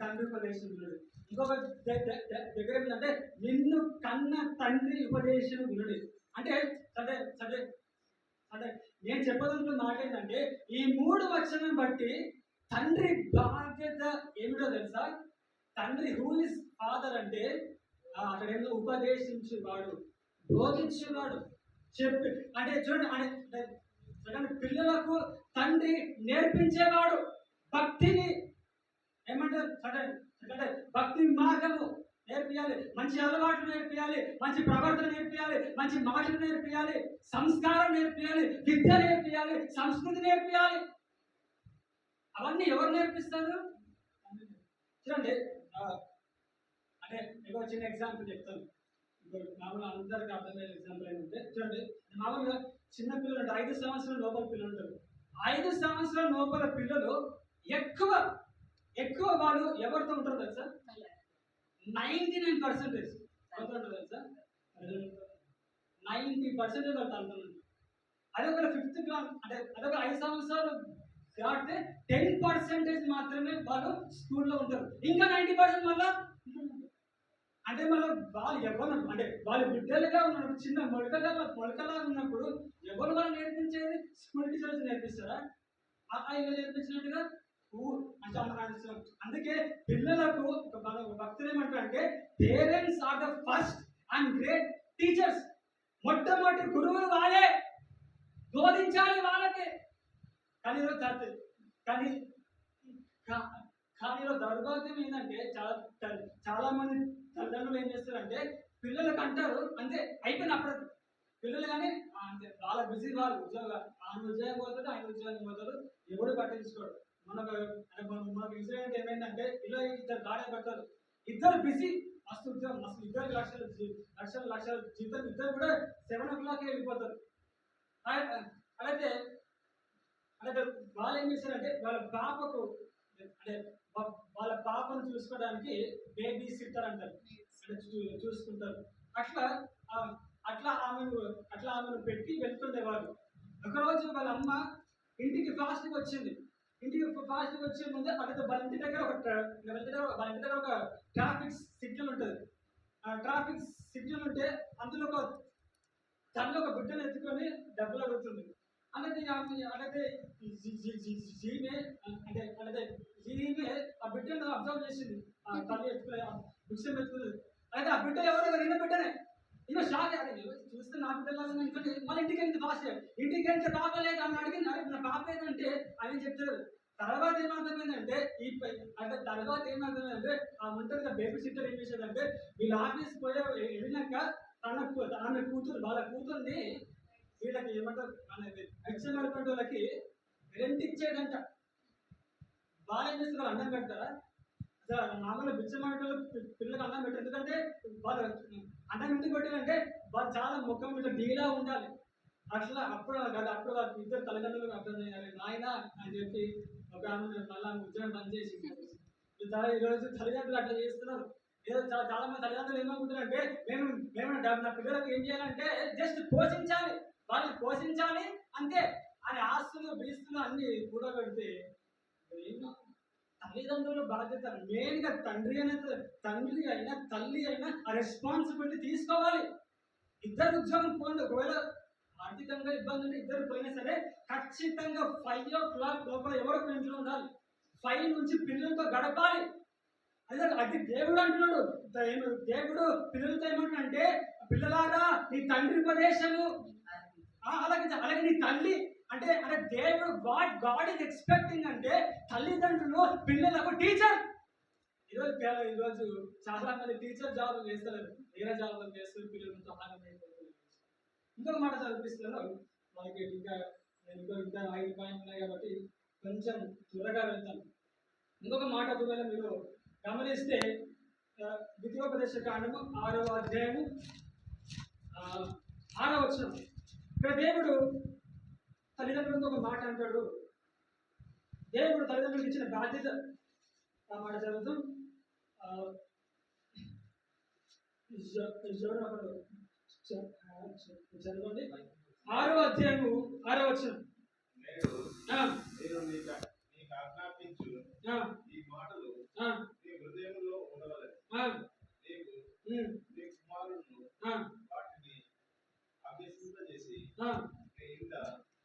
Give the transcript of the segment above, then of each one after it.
తండ్రి ఉపదేశం వినుడు. ఇంకొక దగ్గర ఏంటంటే నిన్ను కన్న తండ్రి ఉపదేశం వినుడు. అంటే సరే సరే అంటే నేను చెప్పదనుకున్న మాట ఏంటంటే ఈ మూడు వచనం బట్టి తండ్రి బాధ్యత ఏమిటో తెలుసా? తండ్రి హూ ఇస్ ఫాదర్ అంటే ఆ, అక్కడ ఏమో ఉపదేశించేవాడు బోధించేవాడు. చెప్పి. అంటే చూడండి అంటే చూడండి పిల్లలకు తండ్రి నేర్పించేవాడు భక్తిని ఏమంటారు? అంటే భక్తి మార్గము నేర్పియాలి. మంచి అలవాట్లు నేర్పియాలి. మంచి ప్రవర్తన నేర్పియాలి. మంచి మాటలు నేర్పియాలి. సంస్కారం నేర్పియాలి. విద్య నేర్పియాలి. సంస్కృతి నేర్పియాలి. అవన్నీ ఎవరు నేర్పిస్తారు? చూడండి. అంటే మీకు చిన్న ఎగ్జాంపుల్ చెప్తాను. ఇప్పుడు మామూలుగా అందరికి అర్థమయ్యే ఎగ్జాంపుల్ ఏంటంటే చూడండి. మామూలుగా చిన్న పిల్లలు ఐదు సంవత్సరాల లోపల పిల్లలు ఉంటారు. ఐదు సంవత్సరాల లోపల పిల్లలు ఎక్కువ ఎక్కువ వాళ్ళు ఎవరితో ఉంటారు తెలుసా? నైంటీ నైన్ పర్సెంటేజ్ ఎవరితో ఉంటారు తెలుసా? నైంటీ పర్సెంటేజ్ వాళ్ళు తనతో అదే ఒక ఫిఫ్త్ క్లాస్ అంటే అదొక ఐదు సంవత్సరాలు దాటితే టెన్ పర్సెంటేజ్ మాత్రమే వాళ్ళు స్కూల్లో ఉంటారు. ఇంకా నైంటీ పర్సెంట్ మళ్ళా అంటే మనం వాళ్ళు ఎవరు అంటే వాళ్ళు బిడ్డలుగా ఉన్నప్పుడు చిన్న మొలకగా మొలకలా ఉన్నప్పుడు ఎవరు వాళ్ళు నేర్పించేది? School teachers నేర్పిస్తారా? ఆ ఆ ఇలా నేర్పించినట్టుగా అందుకే పిల్లలకు ఒక భక్తులు ఏమంటారంటే parents are the first and great teachers. మొట్టమొదటి గురువులు వాళ్ళే. బోధించాలి వాళ్ళకే. కానీ కానీ కానీ దౌర్భాగ్యం ఏంటంటే చాలా చాలా- మంది తల్లిదండ్రులు ఏం చేస్తారంటే పిల్లలకు అంటారు అంతే అయిపోయిన అప్పుడు. పిల్లలు కానీ అంతే వాళ్ళ బిజీ వాళ్ళు ఉద్యోగాలు ఆయన ఉద్యోగం పోతాడు ఆయన ఉద్యోగం పోతాడు ఎవడు పట్టించుకోడు. మనకు మనకు ఇన్సిడెంట్ ఏమైందంటే ఇలా ఇద్దరు గాడే పెట్టారు ఇద్దరు బిజీ మస్తు ఉద్యోగం మస్తు ఇద్దరు లక్షలు లక్షలు లక్షలు జీతం ఇద్దరు కూడా సెవెన్ ఓ క్లాక్ వెళ్ళిపోతారు. అయితే అలాగే అలాగే వాళ్ళు ఏం చేశారంటే వాళ్ళ పాపకు అంటే వాళ్ళ పాపను చూసుకోవడానికి బేబీ సిట్టర్ అంటారు. చూసుకుంటారు. అట్లా అట్లా ఆమెను అట్లా ఆమెను పెట్టి వెళ్తుండేవారు. ఒకరోజు వాళ్ళ అమ్మ ఇంటికి ఫాస్ట్గా వచ్చింది. ఇంటికి పాజిటివ్ వచ్చే ముందే అక్కడ వాళ్ళ దగ్గర ఒక ట్రా- దగ్గర వాళ్ళ దగ్గర ఒక ట్రాఫిక్ సిగ్నల్ ఉంటుంది. ఆ ట్రాఫిక్ సిగ్నల్ ఉంటే అందులో ఒక తనలో ఒక బిడ్డను ఎత్తుకొని డబ్బులు అడుగుతుంది అనేది ఆమె అలాగే జీ- జీమే అంటే అలాగే జీమే ఆ బిడ్డను అబ్జర్వ్ చేసింది. ఆ తల్లి ఎత్తుకునే ఆ భిక్షం ఎత్తుకున్నది. అయితే ఆ బిడ్డ ఎవరు? ఈయన బిడ్డనే. ఇదో షాక్ చూస్తే నా బిడ్డలాగా అనుకుంటే మళ్ళీ ఇంటికి వెళ్ళి భాష ఇంటికి వెళ్తే పాప లేదు అని అడిగింది. అరే నా పాప ఏదంటే అని చెప్తారు తర్వాత ఏమర్థమైందంటే ఈ పై- అంటే తర్వాత ఏమర్థమైందంటే ఆ ఉంటుంది బేబీ సిట్టర్ ఏం చేసేదంటే వీళ్ళ ఆఫీస్ పోయే వెళ్ళినాక తన ఆమె కూతురు వాళ్ళ కూతుర్ని వీళ్ళకి ఏమంటారు? అనేది నడిపే వాళ్ళకి రెంట్ ఇచ్చేదంట వాళ్ళు ఏం చేస్తారు? అన్నం పెడతారా? అసలు మామూలుగా భిక్ష పిల్లలకు అన్నం పెట్టారు ఎందుకంటే వాళ్ళు అన్నం ఎందుకు పెట్టారంటే వాళ్ళు చాలా ముఖం ఇట్లా డీలా ఉండాలి. అట్లా అప్పుడు కదా అప్పుడు వాళ్ళ ఇద్దరు తల్లిదండ్రులకు అర్థం చేయాలి. నాయన అని చెప్పి ఒక ఆమె మళ్ళీ ఆమె ఉద్యోగం బంద్ చేసి చాలా ఈరోజు తల్లిదండ్రులు అట్లా చేస్తున్నారు. ఏదో చాలా చాలా మంది తల్లిదండ్రులు ఏమనుకుంటారంటే మేము మేము నా పిల్లలకు ఏం చేయాలంటే జస్ట్ పోషించాలి. వాళ్ళని పోషించాలి అంతే. అని ఆస్తులు బీస్తులు అన్ని కూడబెడితే ఏమో తల్లిదండ్రుల బాధ్యత మెయిన్గా తండ్రి అయిన తండ్రి అయినా తల్లి అయినా ఆ రెస్పాన్సిబిలిటీ తీసుకోవాలి. ఇద్దరు ఉద్యోగం పోండి ఒకవేళ ఆర్థికంగా ఇబ్బంది ఉంటే ఇద్దరు పోయినా సరే ఖచ్చితంగా ఫైవ్ ఓ క్లాక్ లోపల ఎవరో ఒక ఇంట్లో ఉండాలి. ఫైవ్ నుంచి పిల్లలతో గడపాలి. అదే అది దేవుడు అంటున్నాడు. దేవుడు పిల్లలతో ఏమంటున్నాడంటే పిల్లలారా నీ తండ్రి ఉపదేశము. ఆ, అలాగే అలాగే నీ తల్లి అంటే అంటే దేవుడు గాడ్ గాడ్ ఇస్ ఎక్స్పెక్టింగ్ అంటే తల్లిదండ్రులు పిల్లలకు టీచర్ ఈరోజు పే- ఈరోజు చాలా మంది టీచర్ జాబ్ చేస్తారు వేరే జాబ్ చేస్తారు పిల్లలు ఆనందం ఇంకొక మాట చదివిస్తున్నాను మనకి ఇంకా నేను ఇంకో ఇంకా ఐదు పాయింట్లు ఉన్నాయి కాబట్టి కొంచెం త్వరగా వెళ్తాను. ఇంకొక మాట ఒకవేళ మీరు గమనిస్తే ద్వితీయోపదేశ కాండము ఆరో అధ్యాయము ఆ, ఆరో వచనం. ఇక్కడ దేవుడు తల్లిదండ్రులతో ఒక మాట అంటాడు. దేవుడు తల్లిదండ్రులకు ఇచ్చిన బాధ్యత. ఆ మాట చదువుతాం చదవండి. ఆరో అధ్యాయము ఆరో వచ్చిన ఆజ్ఞాపించు ఈ మాటలు నీకు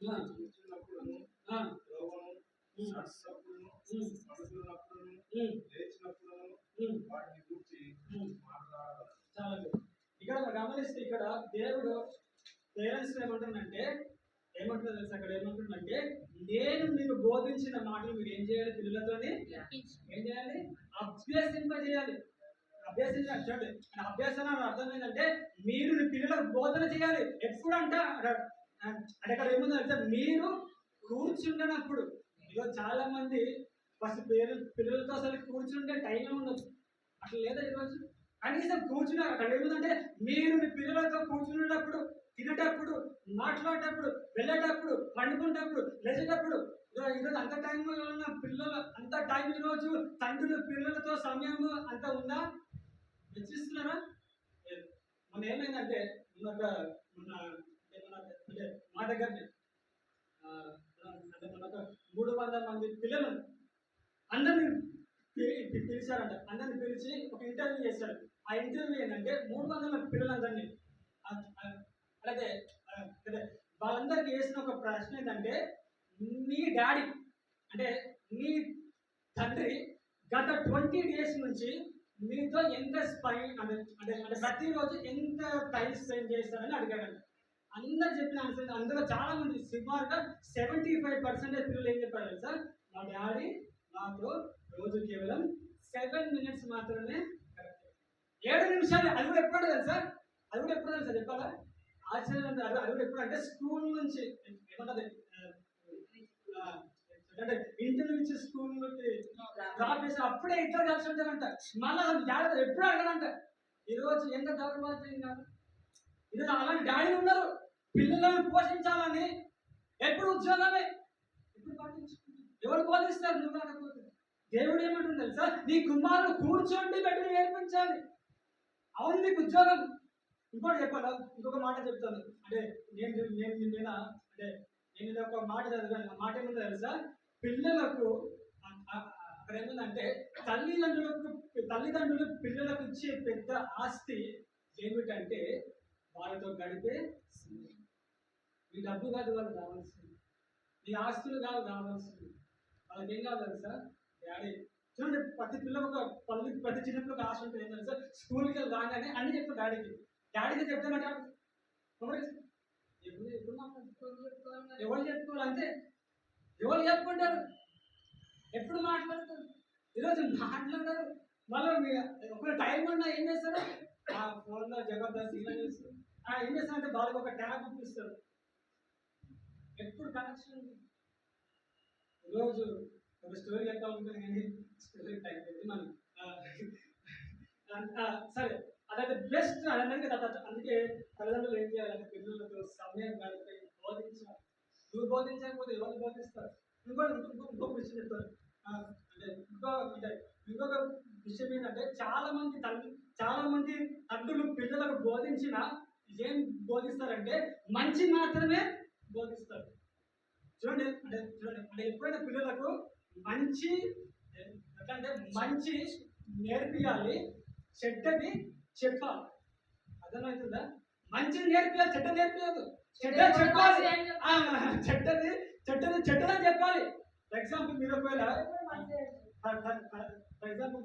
చాలా ఇక్కడ గమనిస్తే ఇక్కడ దేవుడు పేరెంట్స్ ఏమంటుందంటే ఏమంటారు తెలుసు అక్కడ ఏమంటుందంటే నేను మీకు బోధించిన మాటలు మీరు ఏం చేయాలి పిల్లలతోని ఏం చేయాలి అభ్యసింపజేయాలి అభ్యసించాలి చూడండి అభ్యసన అర్థం ఏంటంటే మీరు పిల్లలకు బోధన చేయాలి ఎప్పుడు అంటారు అంటే అక్కడ ఏముందో అంటే మీరు కూర్చుండనప్పుడు ఇదో చాలా మంది ఫస్ట్ పేరు పిల్లలతో అసలు కూర్చుంటే టైం ఉండదు. అట్లా లేదా ఈరోజు? కనీసం కూర్చున్నారు అక్కడ ఏముందంటే మీరు మీ పిల్లలతో కూర్చునేటప్పుడు తినేటప్పుడు మాట్లాడేటప్పుడు వెళ్ళేటప్పుడు పండుకునేటప్పుడు లేచేటప్పుడు ఈరోజు అంత టైం ఉన్న పిల్లలు అంత టైం ఈరోజు తండ్రులు పిల్లలతో సమయం అంత ఉందా? వెచ్చిస్తున్నారా? లేదు. మొన్న ఏమైందంటే మొన్న ఒక మొన్న అంటే మా దగ్గరనే. అంటే మనకు మూడు వందల మంది పిల్లలు అందరినీ పిలిచారంట. అందరిని పిలిచి ఒక ఇంటర్వ్యూ చేశారు. ఆ ఇంటర్వ్యూ ఏంటంటే మూడు వందల పిల్లలందరినీ. అలాగే అదే వాళ్ళందరికీ వేసిన ఒక ప్రశ్న ఏంటంటే మీ డాడీ అంటే మీ తండ్రి గత ట్వంటీ డేస్ నుంచి మీతో ఎంత స్పై అంటే అంటే అంటే ప్రతిరోజు ఎంత టైం స్పెండ్ చేస్తారని అడిగారంట అందరు చెప్పిన ఆన్సర్ అందులో చాలా మంది సుమారుగా సెవెంటీ ఫైవ్ పర్సెంటేజ్ పిల్లలు ఏం చెప్పారు సార్ మా డాడీ మాతో రోజు కేవలం సెవెన్ మినిట్స్ మాత్రమే ఏడు నిమిషాలు అది కూడా ఎప్పుడు సార్? అది కూడా ఎప్పుడు సార్? చెప్పాలా? ఆశ్చర్యం అది కూడా ఎప్పుడు అంటే స్కూల్ నుంచి ఏమంటది అంటే ఇంటి నుంచి స్కూల్కి డ్రాప్ చేసి అప్పుడే ఇద్దరు కలిసి ఉంటారంట. మళ్ళీ అసలు డాడీ ఎప్పుడు అడగడంట ఈరోజు ఎంత దౌర్భాగ్యం కాదు ఇది అలాంటి డాడీలు ఉన్నారు. పిల్లలను పోషించాలని ఎప్పుడు ఉద్యోగమే ఎవరు బోధిస్తారు? నువ్వు కాకపోతే దేవుడు ఏమంటుంది తెలుసా? నీ కుమారుడు కూర్చోండి పెట్టి నేర్పించాలి అవును నీకు ఉద్యోగం. ఇంకోటి చెప్పాలా? ఇంకొక మాట చెప్తాను. అంటే నేను నేను నిన్న అంటే నేను ఒక మాట చదివాను. మాట ఏముంది తెలుసా? పిల్లలకు అక్కడ ఏముందంటే తల్లిదండ్రులకు తల్లిదండ్రులు పిల్లలకు ఇచ్చే పెద్ద ఆస్తి ఏమిటంటే వాళ్ళతో గడిపే సమయం. మీ డబ్బు కాదు వాళ్ళు కావాల్సింది. మీ ఆస్తులు కాదు కావాల్సింది. వాళ్ళకి ఏం కావాలి సార్ డాడీ చూడండి ప్రతి పిల్లలకు ఒక ప్రతి చిన్నపిల్లకి ఆశ ఉంటుంది. ఏంటంటే సార్ స్కూల్కి వెళ్ళి రాగానే అన్ని చెప్తారు డాడీకి. డాడీకి చెప్తామంటే ఎవరు ఎప్పుడు ఎప్పుడు ఎవరు చెప్పుకోవాలి అంతే. ఎవరు చెప్పుకుంటారు? ఎప్పుడు మాట్లాడతారు? ఈరోజు మాట్లాడతారు మళ్ళీ మీ టైం ఉన్నా ఏం చేస్తారు? ఆ ఫోన్లో జబర్దస్త్ ఇలా చేస్తారు. ఏం చేస్తారంటే వాళ్ళకి ఒక ట్యాబ్ ఇప్పిస్తారు. ఎప్పుడు కనెక్షన్ ఈరోజు ఒక స్టోరీ ఎట్లా ఉంటుంది కానీ స్టోరీ టైం పెట్టి మనం సరే. అదైతే బెస్ట్ అనేది కదా. అందుకే తల్లిదండ్రులు ఏం చేయాలంటే పిల్లలతో సమయం గడిపి బోధించాలి. నువ్వు బోధించకపోతే ఎవరు బోధిస్తారు? ఇంకోటి ఇంకో ఇంకొక విషయం చెప్తారు. అంటే ఇంకో అంటే ఇంకొక విషయం ఏంటంటే చాలా మంది తల్లి చాలా మంది తండ్రులు పిల్లలకు బోధించిన ఏం బోధిస్తారంటే మంచి మాత్రమే బోధిస్తారు. చూడండి అంటే చూడండి అంటే ఎప్పుడైనా పిల్లలకు మంచి అంటే మంచి నేర్పియాలి చెడ్డది చెప్పాలి. అర్థమవుతుందా? మంచిది నేర్పియాలి చెడ్డ నేర్పియదు చెడ్డ చెప్పాలి. చెడ్డది చెడ్డది చెడ్డదని చెప్పాలి. ఫర్ ఎగ్జాంపుల్ మీరు ఒకవేళ ఫర్ ఎగ్జాంపుల్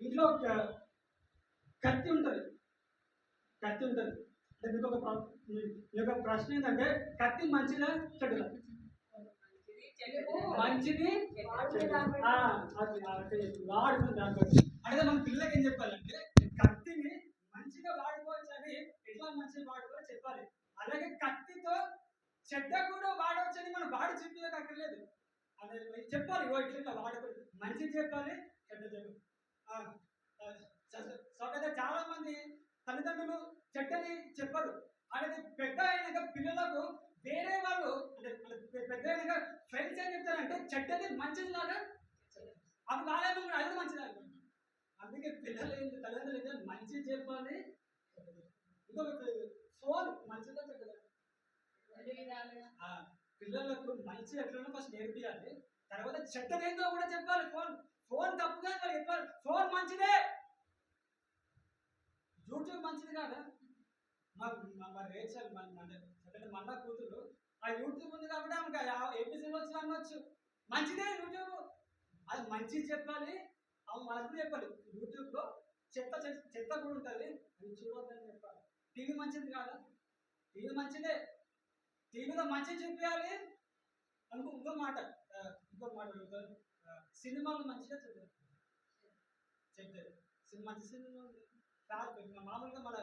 ఇంట్లో ఒక కత్తి ఉంటుంది. కత్తి ఉంటుంది అంటే మీకు ఒక మీ- యొక్క ప్రశ్న ఏంటంటే కత్తి మంచిదా చెడుదా మంచిది వాడుతుంది అది దాంట్లో అంటే మన పిల్లలకి ఏం చెప్పాలంటే కత్తిని మంచిగా వాడుకోవచ్చు అని ఎట్లా మంచిగా వాడుకోవాలి చెప్పాలి అలాగే కత్తితో చెడ్డ కూడా వాడవచ్చు అని మనం వాడి చెప్పేది అక్కర్లేదు అదే చెప్పాలి ఓ ఇట్లా వాడకూడదు మంచిది చెప్పాలి చెడ్డ చెప్పాలి సో కదా చాలా మంది తల్లిదండ్రులు చెడ్డని చెప్పరు. అనేది పెద్ద అయినాక పిల్లలకు వేరే వాళ్ళు అంటే పెద్ద అయినాక ఫ్రెండ్స్ ఏం చెప్తారంటే చెడ్డది మంచిది లాగా అవి కాలేదు అది మంచిది అందుకే పిల్లలు ఏం తల్లిదండ్రులు ఏం చేయాలి? మంచిది చెప్పాలి. ఇంకొక ఫోన్ మంచిదా చెడ్డదా? పిల్లలకు మంచి ఎట్లనో ఫస్ట్ నేర్పియాలి. తర్వాత చెడ్డదేందో కూడా చెప్పాలి. ఫోన్ ఫోన్ తప్పుగా చెప్పాలి. ఫోన్ మంచిదే. యూట్యూబ్ మంచిది కాదా? మా మా- రేచల్ మన మన అంటే కూతురు ఆ యూట్యూబ్ ఉంది కాబట్టి ఆమెకు ఏపీసీ వచ్చి అనొచ్చు. మంచిదే యూట్యూబ్. మంచిది చెప్పాలి. ఆమె మనకు చెప్పాలి. యూట్యూబ్లో చెత్త చెత్త కూడా ఉంటుంది. అది చూడొద్దని చెప్పాలి. టీవీ మంచిది కాదా? టీవీ మంచిదే. టీవీలో మంచి చూపించాలి అనుకో ఇంకో మాట ఇంకో మాట సినిమాలు మంచిగా చెప్తారు చెప్తారు సినిమా మంచి సినిమా ఉంది. కాదు మామూలుగా మన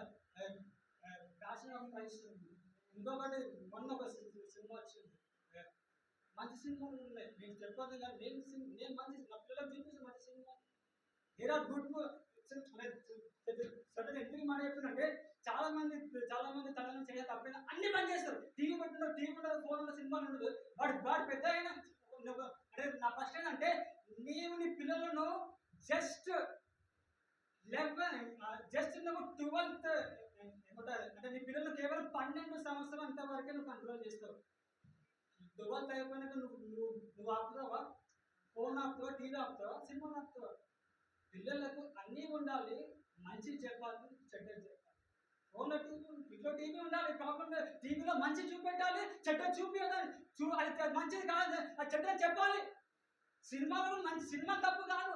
ఫ్యాషన్ ఒక నడుస్తుంది ఇంకొకటి మొన్న ఒక సినిమా వచ్చింది. మంచి సినిమాలు ఉన్నాయి. నేను చెప్పదు కానీ నేను సినిమా నేను మంచి నా పిల్లలకు చూపించిన మంచి cinema. There are good sudden ఎందుకు మాట చెప్తుందంటే చాలా మంది చాలా మంది తనని చేయాలి తప్పైనా అన్ని పని చేస్తారు టీవీ పెట్టిన టీవీ ఉండదు ఫోన్ సినిమాలు ఉండదు వాడు వాడు పెద్ద అయినా అంటే నా ఫస్ట్ ఏంటంటే నీవు నీ పిల్లలను జస్ట్ లెవెన్ జస్ట్ నువ్వు ట్వెల్త్ ఏమంటారు అంటే నీ పిల్లలు కేవలం పన్నెండు సంవత్సరం అంత వరకే నువ్వు కంట్రోల్ చేస్తావు. ట్వెల్త్ అయిపోయినాక నువ్వు నువ్వు నువ్వు ఆపుతావా? ఫోన్ ఆపుతావా? టీవీ ఆపుతావా? సినిమా ఆపుతావా? పిల్లలకు అన్నీ ఉండాలి మంచి చెప్పాలి చెడ్డ చెప్పాలి. ఫోన్లో టీవీ ఇంట్లో టీవీ ఉండాలి కాకుండా టీవీలో మంచి చూపెట్టాలి చెడ్డ చూపించాలి చూ అది మంచిది కాదు అది చెడ్డ చెప్పాలి. సినిమాలో మంచి సినిమా తప్పు కాదు.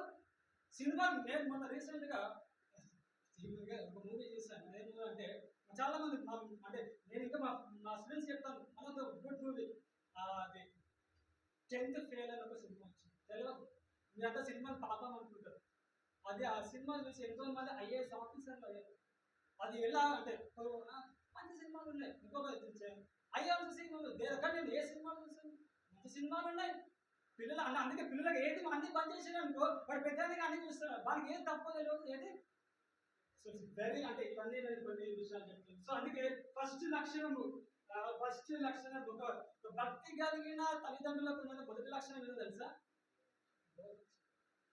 సినిమా నేను మొన్న రీసెంట్గా ఒక మూవీ చూసాను నేను అంటే చాలా మంది అంటే నేను ఇంకా మా మా స్టూడెంట్స్ చెప్తాను మన గుడ్ మూవీ అది టెన్త్ ఫెయిల్ అని ఒక సినిమా వచ్చింది. తెలియదు మీరంతా సినిమాలు పాపం అనుకుంటారు. అది ఆ సినిమా చూసి ఎంతో మంది ఐఏఎస్ ఆఫీసర్లు అయ్యారు. అది ఎలా అంటే మంచి సినిమాలు ఉన్నాయి. ఇంకొక ఐఆర్ఎస్ సినిమాలు దేని నేను ఏ సినిమాలు చూసాను మంచి సినిమాలు ఉన్నాయి. పిల్లలు అన్న అందుకే పిల్లలకి ఏది అన్ని బంద్ చేసాడు అనుకో వాడు పెద్దగా అన్ని చూస్తారు. వాడికి ఏది తప్పు తెలియదు ఏది? సో వెరీ అంటే ఇవన్నీ నేను కొన్ని విషయాలు చెప్తాను. సో అందుకే ఫస్ట్ లక్షణము ఫస్ట్ లక్షణం ఒక భక్తి కలిగిన తల్లిదండ్రులకు ఉన్న మొదటి లక్షణం ఏదో తెలుసా?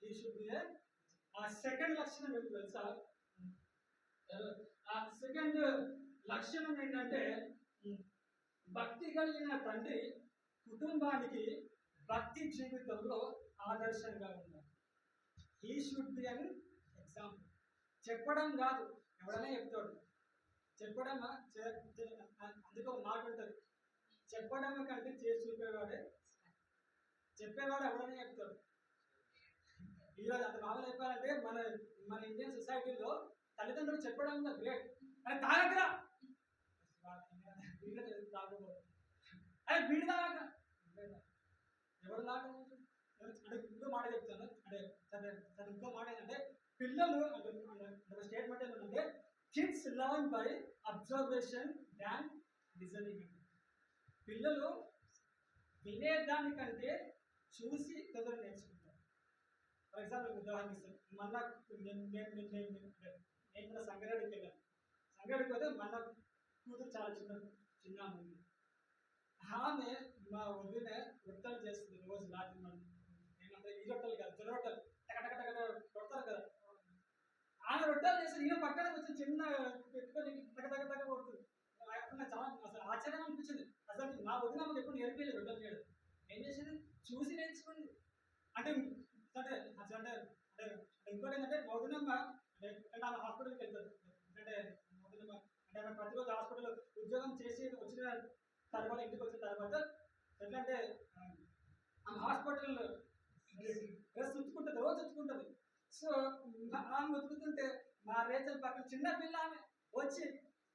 ఈ షుడ్ బి ఆ సెకండ్ లక్షణం ఏదో తెలుసా? ఆ సెకండ్ లక్షణం ఏంటంటే భక్తి కలిగిన తండ్రి కుటుంబానికి భక్తి జీవితంలో ఆదర్శంగా ఉన్నారు ఈ షుడ్ బి అని ఎగ్జాంపుల్ చెప్పడం కాదు ఎవడనే చెప్తాడు. చెప్పడమా చే- అందుకే మాట ఉంటుంది. చెప్పడం కంటే చేసి చూపేవాడే చెప్పేవాడు ఎవడనే చెప్తాడు. ఈరోజు అంత మామూలు చెప్పాలంటే మన మన ఇండియన్ సొసైటీలో తల్లిదండ్రులు చెప్పడం గ్రేట్ అరే తాగకరా తాగకూడదు అరే బీడి తాగక ఎవరు అంటే ఇంకో మాట చెప్తాను. అంటే సరే సరే ఇంకో మాట ఏంటంటే పిల్లలు అంటే స్టేట్మెంట్ ఏంటంటే kids learn by observation than listening పిల్లలు వినేదానికంటే చూసి కొందరు నేర్చుకుంటారు. ఫర్ ఎగ్జాంపుల్ ఉదాహరణ ఇస్తాను. మొన్న నేను నేను నేను కూడా సంగారెడ్డికి వెళ్ళాను. సంగారెడ్డికి పోతే మన కూతురు చాలా చిన్న చిన్న ఉంది ఆమె మా వదిన రొట్టెలు చేస్తుంది రోజు రాత్రి మనం ఏమంటే ఈ రొట్టెలు కాదు జొన్న రొట్టెలు టక టక కొడతారు కదా. ఆమె రొట్టెలు చేసి ఈయన పక్కన కొంచెం చిన్న పెట్టుకొని టక టక టక కొడుతుంది. లేకుండా చాలా అసలు ఆశ్చర్యం అనిపించింది. అసలు మా వదిన ఆమెకు ఎప్పుడు నేర్పించలేదు రొట్టెలు చేయడం. ఏం చేసింది? చూసి నేర్చుకుంది. అంటే అంటే అసలు అంటే అంటే ఇంకోటి ఏంటంటే వదినమ్మ అంటే ఆమె హాస్పిటల్కి వెళ్తారు అంటే మా వదినమ్మ అంటే ఆమె ప్రతిరోజు హాస్పిటల్ ఉద్యోగం చేసి వచ్చిన తర్వాత ఇంటికి వచ్చిన తర్వాత ఎట్లా అంటే ఆ, ఆమె హాస్పిటల్ డ్రెస్ ఉతుకుంటుంది రోజు ఉతుకుంటుంది సో ఆమె ఉతుకుతుంటే మా రేచల్ పక్కన చిన్న పిల్ల ఆమె వచ్చి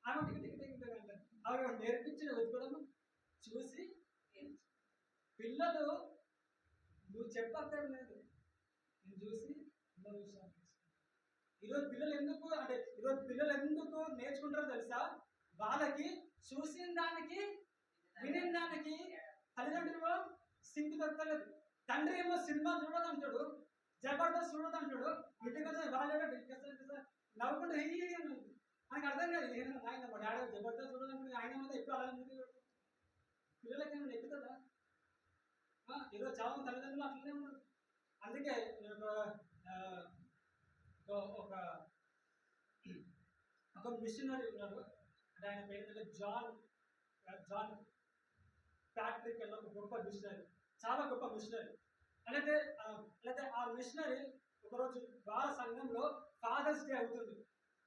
ఆమె టికి టికి టికి అంటారు ఆమె నేర్పించిన ఉతుకోవడం చూసి పిల్లలు నువ్వు చెప్పక్కర్లేదు నేను చూసి ఎన్నో విషయాలు ఈరోజు పిల్లలు ఎందుకు అంటే ఈరోజు పిల్లలు ఎందుకు నేర్చుకుంటారో తెలుసా? వాళ్ళకి చూసిన దానికి వినిన దానికి తల్లిదండ్రులు సింక్ దొరకలేదు. తండ్రి ఏమో సినిమా చూడదంటాడు జబర్దస్త్ చూడదంటాడు ఇంటికి వాళ్ళు నవ్వుకుంటే "హీ" అని ఆయనకు అర్థం కాదు ఆయన మా డాడీ జబర్దస్త్ చూడదంటే ఆయన మీద ఎప్పుడు అలా పిల్లలకి ఏమైనా ఎక్కుతుందా ఈరోజు చాలా తల్లిదండ్రులు అట్లనే ఉండదు అందుకే ఒక ఒక- మిషనరీ ఉన్నాడు. అంటే ఆయన పేరు జాన్ జాన్ ఫ్యాక్టరీకి వెళ్ళిన ఒక గొప్ప మిషనరీ చాలా గొప్ప మిషనరీ అలాగే ఆ, అలాగే ఆ మిషనరీ ఒకరోజు బాల సంఘంలో ఫాదర్స్ డే అవుతుంది.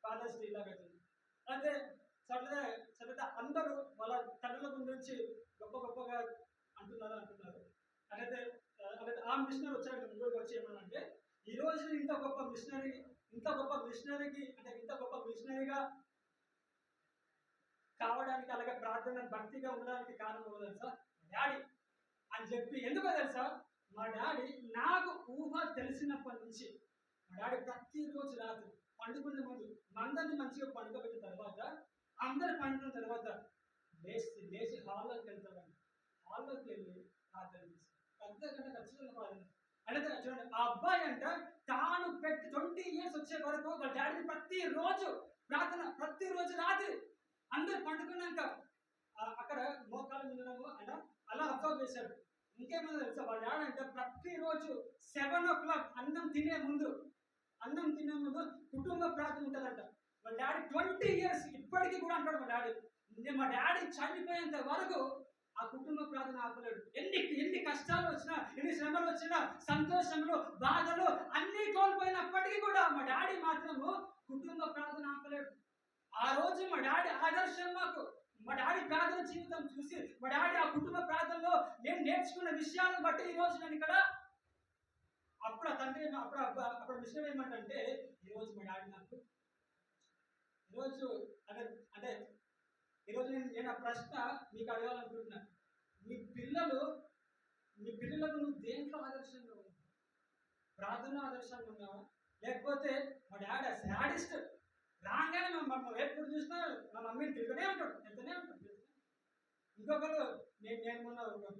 ఫాదర్స్ డే ఇలాగ అవుతుంది. అయితే చదివితే చదివితే అందరూ వాళ్ళ తండ్రుల గురించి గొప్ప గొప్పగా అంటున్నారు అంటున్నారు. అయితే ఆ, అలాగే ఆ మిషనరీ వచ్చాక ముందుకు వచ్చి ఏమన్నా ఈ రోజు ఇంత గొప్ప మిషనరీ ఇంత గొప్ప మిషనరీకి అంటే ఇంత గొప్ప మిషనరీగా కావడానికి అలాగే ప్రార్థన భక్తిగా ఉండడానికి కారణం ఎవరు సార్ డాడీ అని చెప్పి ఎందుకో తెలుసా? మా డాడీ నాకు ఊహ తెలిసినప్పటి నుంచి మా డాడీ ప్రతిరోజు రాత్రి పండుకునే ముందు అందరిని మంచిగా పండుకోబెట్టిన తర్వాత అందరు పండుకున్న తర్వాత లేచి లేచి హాల్లోకి వెళ్తామండి హాల్లోకి వెళ్ళి ప్రార్థన చేస్తాం అర్ధ ఖచ్చితంగా ప్రార్థన అంటే చూడండి ఆ అబ్బాయి అంట తాను పెట్టి ట్వంటీ ఇయర్స్ వచ్చే వరకు వాళ్ళ డాడీని ప్రతిరోజు ప్రార్థన ప్రతిరోజు రాత్రి అందరు పండుకున్నాక అక్కడ మోకాలు ఉండడము ఆయన అలా అబ్జర్వ్ చేశాడు. ఇంకేమైనా తెలుసా? వాళ్ళు డాడీ ప్రతిరోజు సెవెన్ ఓ క్లాక్ అన్నం తినే ముందు అన్నం తినే ముందు కుటుంబ ప్రార్థన ఉంటుందంట. వాళ్ళ డాడీ ట్వంటీ ఇయర్స్ ఇప్పటికీ కూడా అంటాడు మా డాడీ. నేను మా డాడీ చనిపోయేంత వరకు ఆ కుటుంబ ప్రార్థన ఆపలేడు. ఎన్ని ఎన్ని కష్టాలు వచ్చినా ఎన్ని శ్రమలు వచ్చినా సంతోషంలో బాధలు అన్నీ కోల్పోయినప్పటికీ కూడా మా డాడీ మాత్రము కుటుంబ ప్రార్థన ఆపలేడు. ఆ రోజు మా డాడీ ఆదర్శం మాకు. మా డాడీ ప్రార్థన జీవితం చూసి మా డాడీ ఆ కుటుంబ ప్రార్థనలో నేను నేర్చుకున్న విషయాలను బట్టి ఈ రోజు నేను ఇక్కడ అప్పుడు ఆ తండ్రి అప్పుడు అప్పుడు విషయం ఏమంటే ఈ రోజు మా డాడీ నాకు ఈరోజు అదే అదే ఈరోజు నేను నేను ఆ ప్రశ్న మీకు అడగాలనుకుంటున్నా. మీ పిల్లలు మీ పిల్లలకు నువ్వు దేంట్లో ఆదర్శంగా ఉన్నావు? ప్రార్థన ఆదర్శంగా ఉన్నావా? లేకపోతే మా డాడీ శాడిస్ట్ రాగానే మా ఎప్పుడు చూసినా మా మమ్మీని తిరుగుతూనే ఉంటాడు తిరుగుతూనే ఉంటాడు ఇంకొకరు నేను నేను మొన్న ఒక-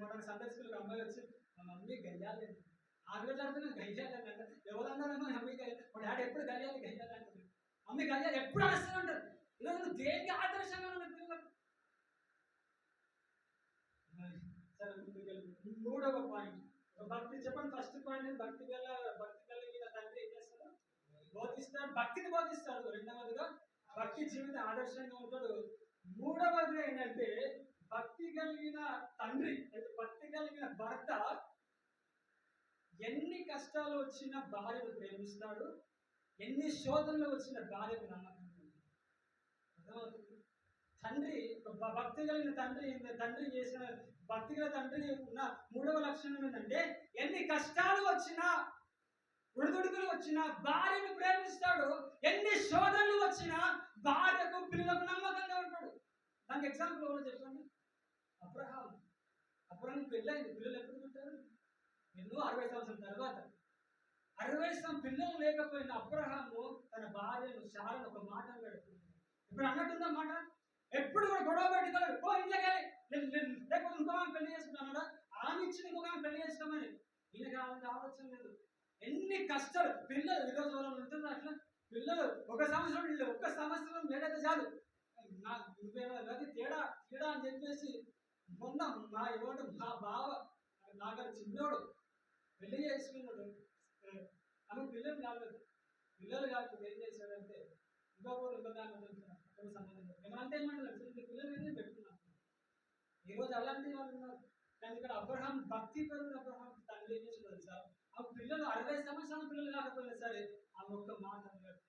మొన్న సండే స్కూల్కి అమ్మాయి వచ్చి మా మమ్మీ గయ్యాలి. ఆరు వేలు అడుగుతున్నా గయ్యాలి అంటే. ఎవరన్నారో మమ్మీ గయ్యాలి. మా డాడీ ఎప్పుడు గయ్యాలి గయ్యాలి అంటుంది మమ్మీ గయ్యాలి ఎప్పుడు అరుస్తూ ఉంటారు. ఈరోజు నువ్వు దేనికి ఆదర్శంగా ఉన్న పిల్లలకు సరే ముందుకెళ్ళి. మూడవ పాయింట్ భక్తి చెప్పండి ఫస్ట్ పాయింట్ భక్తి గల భక్తి కలిగిన తండ్రి ఏం చేస్తాడు బోధిస్తాడు భక్తిని బోధిస్తాడు. రెండవదిగా భక్తి జీవిత ఆదర్శంగా ఉంటాడు. మూడవది ఏంటంటే భక్తి కలిగిన తండ్రి అంటే భక్తి కలిగిన భర్త ఎన్ని కష్టాలు వచ్చిన భార్యను ప్రేమిస్తాడు ఎన్ని శోధనలు వచ్చిన భార్యకు నమ్మకం అర్థమవుతుంది? తండ్రి భక్తి కలిగిన తండ్రి తండ్రి చేసిన భక్తి కలిగిన తండ్రి ఉన్న మూడవ లక్షణం ఏంటంటే ఎన్ని కష్టాలు వచ్చినా ఉడుదుడుకులు వచ్చినా భార్యను ప్రేమిస్తాడు. ఎన్ని శోధనలు వచ్చినా భార్యకు పిల్లలకు నమ్మకంగా ఉంటాడు. దానికి ఎగ్జాంపుల్ ఎవరో చెప్పండి? అబ్రహాం అబ్రహాం పెళ్ళైంది పిల్లలు ఎప్పుడు పుట్టారు? ఎన్నో అరవై సంవత్సరం తర్వాత. అరవై సంవత్సరం పిల్లలు లేకపోయిన అబ్రహాము తన భార్యను శాలను ఒక మాట పెడుతుంది ఇప్పుడు అన్నట్టుందా మాట? ఎప్పుడు కూడా గొడవ పెట్టుకోలేదు. ఓ ఇంట్లోకి వెళ్ళి, నేను లేకపోతే ఇంకో ఆమె పెళ్ళి చేసుకున్నాడా ఆమె ఇచ్చిన ఇంకొక ఆమె పెళ్ళి చేసుకోమని. ఈయనకి ఆమె ఆలోచన లేదు. ఎన్ని కష్టాలు. పిల్లలు ఈరోజు వాళ్ళు ఉంటుందా అట్లా? పిల్లలు ఒక సంవత్సరం ఇల్లు ఒక్క సంవత్సరం లేడైతే చాలు. నా నువ్వేమో అది తేడా తేడా అని చెప్పేసి మొన్న మా ఏమంటే మా బావ నాగర్ చిన్నోడు పెళ్ళి చేసుకున్నాడు. ఆమె పిల్లలు కాలేదు. పిల్లలు కాకపోతే ఏం చేశాడంటే ఇంకొకరు ఇంకో దాని అక్కడ సంబంధం ఏమంటే ఏమంటారు పిల్లలు ఎందుకు పెట్టుకున్నాను ఈరోజు అలాంటి వాళ్ళు ఉన్నారు. కానీ ఇక్కడ అబ్రహాం భక్తి పేరు అబ్రహాం తండ్రి ఏం చేసిందో ఆ పిల్లలు అరవై సంవత్సరాల పిల్లలు కాకపోయినా సరే ఆ ఒక్క మాట అన్నాడు.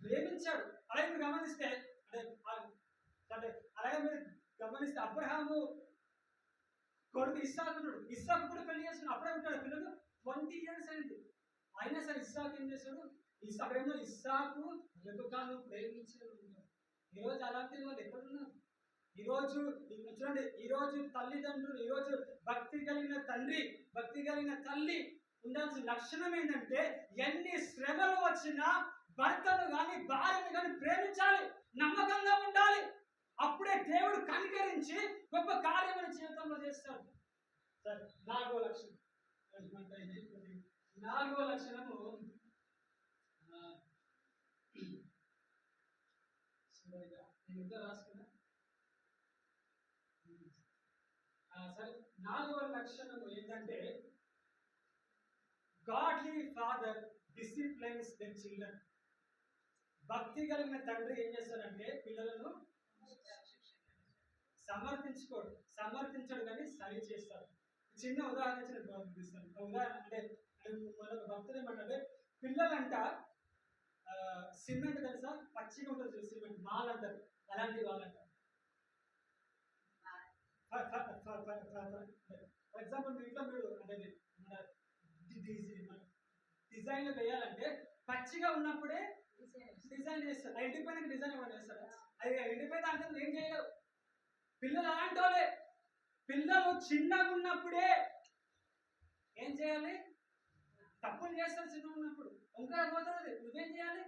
ప్రేమించాడు. అలాగే మీరు గమనిస్తే అంటే అంటే అలాగే మీరు గమనిస్తే అబ్రహాము కొడుకు ఇస్సాకు ఇస్సాకు కూడా పెళ్ళి చేసుకుని అప్పుడే ఉంటాడు. పిల్లలు ట్వంటీ ఇయర్స్ అయింది. అయినా సరే ఇస్సాకు ఏం చేశాడు? ఇస్సాకు ఏమో ఇస్సాకు రెబకాను ప్రేమించాడు ఈరోజు అలాంటి వాళ్ళు ఎక్కడున్నారు? ఈరోజు చూడండి. ఈరోజు తల్లిదండ్రులు ఈరోజు భక్తి కలిగిన తండ్రి భక్తి కలిగిన తల్లి ఉండాల్సిన లక్షణం ఏంటంటే ఎన్ని శ్రమలు వచ్చినా భర్తను కానీ భార్యను కానీ ప్రేమించాలి నమ్మకంగా ఉండాలి. అప్పుడే దేవుడు కనికరించి గొప్ప కార్యమైన జీవితంలో చేస్తాడు. సరే నాలుగో లక్షణం. నాలుగో లక్షణము నేను ఇంకా రాసుకున్నా. సరే నాలుగో లక్షణము ఏంటంటే godly father disciplines the children భక్తి కలిగిన తండ్రి ఏం చేస్తాడంటే పిల్లలను సమర్థించుకోడు సమర్థించడు కానీ సరి చేస్తాడు. చిన్న ఉదాహరణ ఇచ్చి నేను ఉదాహరణ అంటే అంటే మన భక్తులు ఏమంటే పిల్లలంట సిమెంట్ తెలుసా? పచ్చిగా ఉంటుంది చూసి సిమెంట్. మాల్ అంటారు అలాంటి వాళ్ళంట. ఫర్ ఎగ్జాంపుల్ మీ ఇంట్లో మీరు అంటే మన డిజైన్లు వేయాలంటే పచ్చిగా ఉన్నప్పుడే డిజైన్ చేస్తారు. ఆ ఎండిపోయిన డిజైన్ ఇవ్వండి చేస్తారా. అది ఎండిపోయిన అంటే ఏం చేయలేవు పిల్లలు అలాంటి వాళ్ళే. పిల్లలు చిన్నగా ఉన్నప్పుడే ఏం చేయాలి? తప్పులు చేస్తారు చిన్నగా ఉన్నప్పుడు. వంకర పోతుంది. నువ్వేం చేయాలి?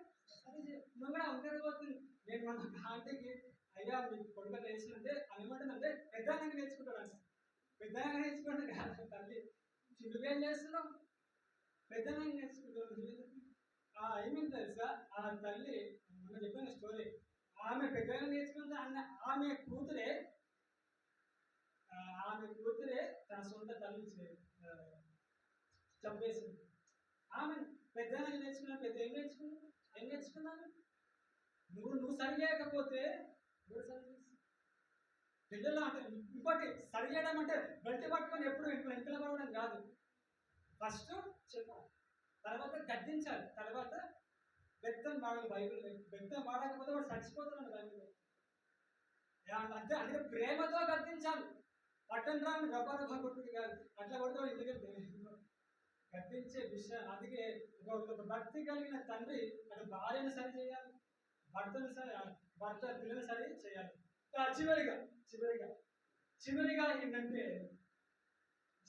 అది నువ్వు కూడా వంకర పోతుంది. నేను మన ఆంటీకి అయ్యా మీ కొడుకు నేర్చుకుంటే అని ఏమంటుందంటే పెద్దగా నేర్చుకుంటాడు అసలు పెద్దగా నేర్చుకుంటే కాదు తల్లి. నువ్వేం చేస్తున్నావు? పెద్దనాన్ని నేర్చుకుంటావు ఆ ఏమైంది తెలుసా? ఆ తల్లి మనం చెప్పిన స్టోరీ ఆమె పెద్దగా నేర్చుకుంటే అన్న ఆమె కూతురే ఆమె కూతురే తన సొంత తల్లి చంపేసింది. ఆమె పెద్దగా నేర్చుకున్నా పెద్ద ఏం నేర్చుకున్నావు ఏం నేర్చుకున్నాను నువ్వు నువ్వు సరి చేయకపోతే నువ్వు సరి చేస్తారు? పిల్లలు అంటే ఇంకోటి సరి చేయడం అంటే బెల్ట్ పట్టుకొని ఎప్పుడు ఇంట్లో ఇంట్లో పడడం కాదు. ఫస్ట్ చెప్పాలి తర్వాత గద్దించాలి. తర్వాత వ్యక్తం వాడాలి బైబిల్ వ్యక్తం వాడకపోతే వాడు చచ్చిపోతున్నాడు బైబిల్ అంటే అంటే ప్రేమతో గద్దించాలి. పట్టణ రాని రబ్బా రబ్బా కొట్టుడు కాదు. అట్లా కొడుతూ ఇంటికి గద్దించే విషయం. అందుకే ఒక భక్తి కలిగిన తండ్రి అటు భార్యను సరి చేయాలి. భర్తను సరి భర్త పిల్లలు సరి చేయాలి. చివరిగా చివరిగా చివరిగా ఏంటంటే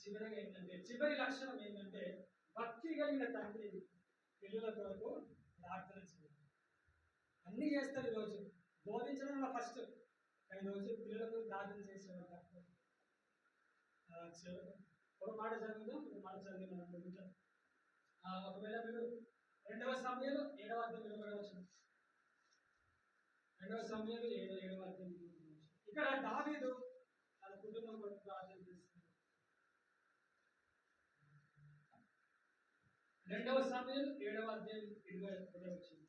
చివరిగా ఏంటంటే చివరి లక్షణం ఏంటంటే భక్తి కలిగిన తండ్రి పిల్లల కొరకు ప్రార్థన చేయాలి. అన్నీ చేస్తారు ఈరోజు బోధించడంలో ఫస్ట్ కానీ రోజు పిల్లలకు ప్రార్థన చేసేవారు తక్కువ. చివరి- ఒక మాట చదువుదాం ఒక మాట చదివి మనం ముగించాం. ఒకవేళ మీరు రెండవ సమయంలో ఏడవ అర్థం నిలబడవచ్చు రెండవ సమయంలో ఏడవ ఏడవ అర్థం ఇక్కడ దావీదు తన కుటుంబం కొరకు ప్రార్థన చేస్తుంది రెండవ సమయం ఏడవ అధ్యాయం ఇరవై ఒకటి వచ్చింది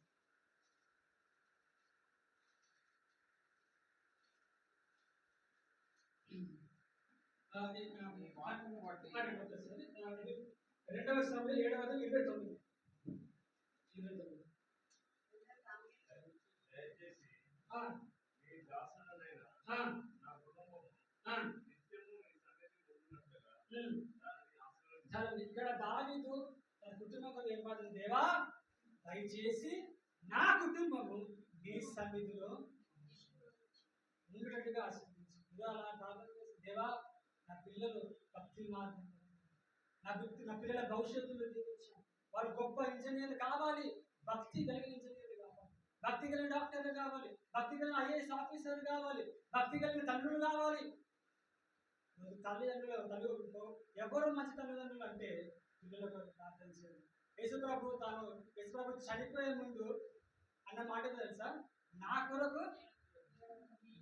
రెండవ సమయం ఏడవ అధ్యాయం ఇరవై తొమ్మిది. ఇరవై తొమ్మిది. దయచేసి మీ నా కుటుంబం నిత్యము మీ ఉమ్. దానిని ఆశీర్వదించు. చాలండి ఇక్కడ దావీదు తన కుటుంబం కొరకు ఏం దేవా? దయచేసి నా కుటుంబము నీ సన్నిధిలో ఉండేటట్టుగా ఆశీర్వదించు. ఇదిగో ప్రార్థన చేసి దేవా నా పిల్లలు భక్తి మార్గం నా భక్తి నా పిల్లల భవిష్యత్తులో జీవించాను వారు గొప్ప ఇంజనీర్లు కావాలి. భక్తి కలిగిన ఇంజనీర్లు కావాలి. భక్తి కలిగిన డాక్టర్లు కావాలి. భక్తి కలిగిన ఐఏఎస్ ఆఫీసర్లు కావాలి. భక్తి కలిగిన తండ్రులు కావాలి. తల్లిదండ్రులు తల్లి ఎవరు మంచి తల్లిదండ్రులు అంటే పిల్లలకు ప్రార్థన చేయాలి యేసుప్రభు తాను యేసుప్రభు చనిపోయే ముందు అన్న మాట తెలుసా? నా కొరకు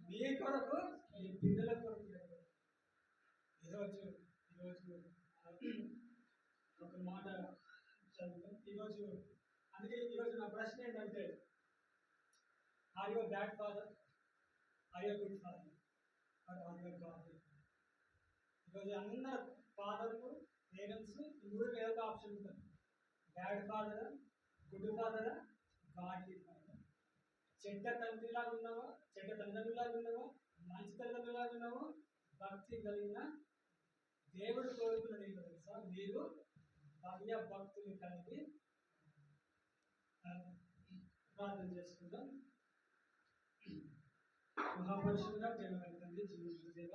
మీ కొరకు మీ పిల్లల కొరకు ఈరోజు ఈరోజు ఒక మాట ఈరోజు అందుకే ఈరోజు నా ప్రశ్న ఏంటంటే are your bad father are your good father are are your god ఈరోజు అందరు ఫాదర్లు పేరెంట్స్ మూడు ఏదో ఆప్షన్ ఉంటుంది. Bad father good father godly father చెడ్డ తండ్రిలాగా ఉన్నావు? చెడ్డ తల్లిదండ్రులాగా ఉన్నావు? మంచి తల్లిదండ్రులాగా ఉన్నావు? భక్తి కలిగిన దేవుడు కోరుకున్నది ఏంటో తెలుసా? మీరు భవ్య భక్తులు కలిగి ప్రార్థన చేసుకుందాం. మహాపురుషులుగా ప్రేమ కలిగింది జీవిత దేవ.